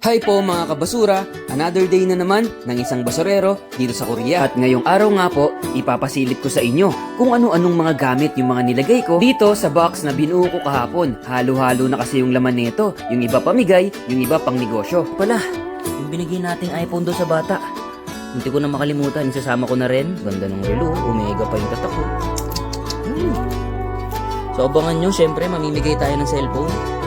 Hi po mga kabasura, another day na naman ng isang basurero dito sa Korea. At ngayong araw nga po, ipapasilip ko sa inyo kung ano-anong mga gamit yung mga nilagay ko dito sa box na binuo ko kahapon. Halo-halo na kasi yung laman nito. Yung iba pamigay, yung iba pang negosyo. Pala, yung binigay nating iPhone do sa bata. Hindi ko na makalimutan, isasama ko na rin. Ganda ng relo, Omega pa yung tatak ko. Hmm. So abangan nyo, syempre mamimigay tayo ng cellphone.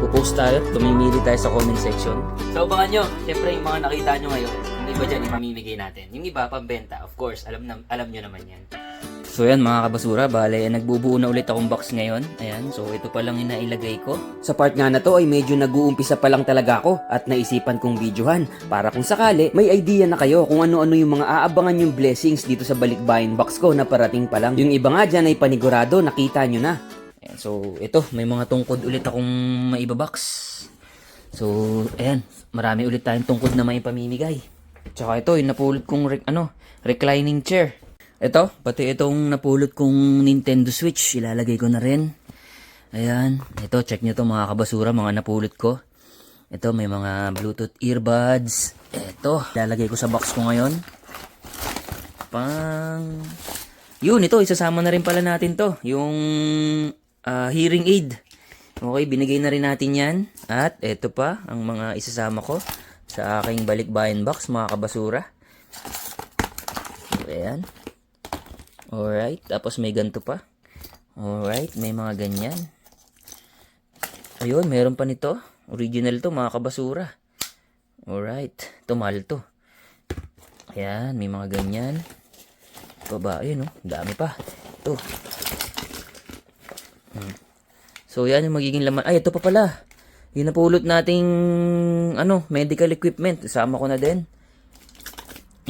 Pupost tayo, tumimili tayo sa comment section. So abangan nyo, syempre yung mga nakita nyo ngayon, yung iba dyan imamimigay natin. Yung iba, pambenta, of course, alam, na, alam nyo naman yan. So yan mga kabasura, bale nagbubuo na ulit akong box ngayon. Ayan, so ito pa lang yung nailagay ko. Sa part nga na to ay medyo nag-uumpisa pa lang talaga ako at naisipan kong videohan para kung sakali may idea na kayo kung ano-ano yung mga aabangan yung blessings dito sa balikbayan box ko na parating pa lang. Yung iba nga dyan ay panigurado, nakita nyo na. Ayan, so ito, may mga tungkod ulit akong maibabox. So, ayan, marami ulit tayong tungkod na may pamimigay. Tsaka ito, yung napulot kong rec- ano, reclining chair. Ito, pati itong napulot kong Nintendo Switch, ilalagay ko na rin. Ayan, ito, check nyo to mga kabasura, mga napulot ko. Ito, may mga Bluetooth earbuds. Ito, ilalagay ko sa box ko ngayon. Pang... Yun, ito, isasama na rin pala natin to. Yung ah, hearing aid. Okay, binigay na rin natin yan. At ito pa, ang mga isasama ko sa aking balikbayan box, mga kabasura. Ayan. Alright, tapos may ganito pa. Alright, may mga ganyan. Ayun, meron pa nito. Original to, mga kabasura. Alright, ito mahal to. Ayan, may mga ganyan. Ito ba, ayun oh, dami pa. Ito. So, yan yung magiging laman. Ay, ito pa pala. Yung napulot nating, ano, medical equipment. Isama ko na din.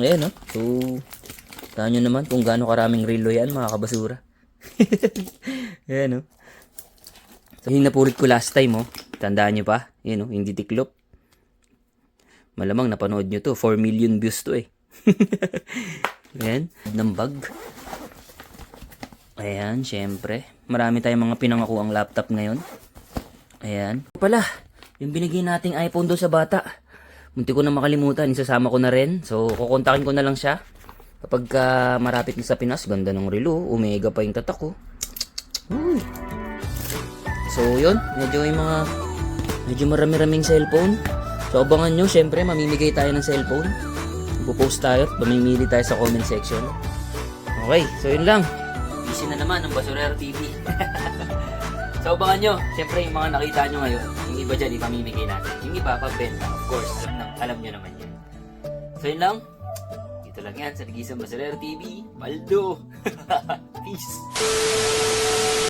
Ayan, oh. So, tahan nyo naman kung gaano karaming relo yan, mga kabasura. Ayan, oh. So, yung napulot ko last time, oh. Tandaan nyo pa? Yan, oh, hindi tiklop. Malamang napanood nyo to. 4 million views to, eh. Ayan, ng bag. Ayan, syempre. Marami tayong mga pinangako ang laptop ngayon. Ayan. Pala, yung binigay nating iPhone do sa bata. Munti ko na makalimutan, isasama ko na rin. So, kukontakin ko na lang siya. Kapag ka marapit na sa Pinas, ganda ng relo. Omega pa yung tatak ko. Uy. So, yun. Medyo yung mga... Medyo marami-raming cellphone. So, abangan nyo. Syempre, mamimigay tayo ng cellphone. Pupost tayo at mamimili tayo sa comment section. Okay, so yun lang. Busy na naman ng Basurero TV. so abangan nyo, syempre yung mga nakita nyo ngayon, yung iba dyan ipamimigay natin. Yung iba, pambenta, of course, alam, na, alam nyo naman yan. So yun lang. Dito lang yan sa Nagisang Basurero TV. Maldo! Peace!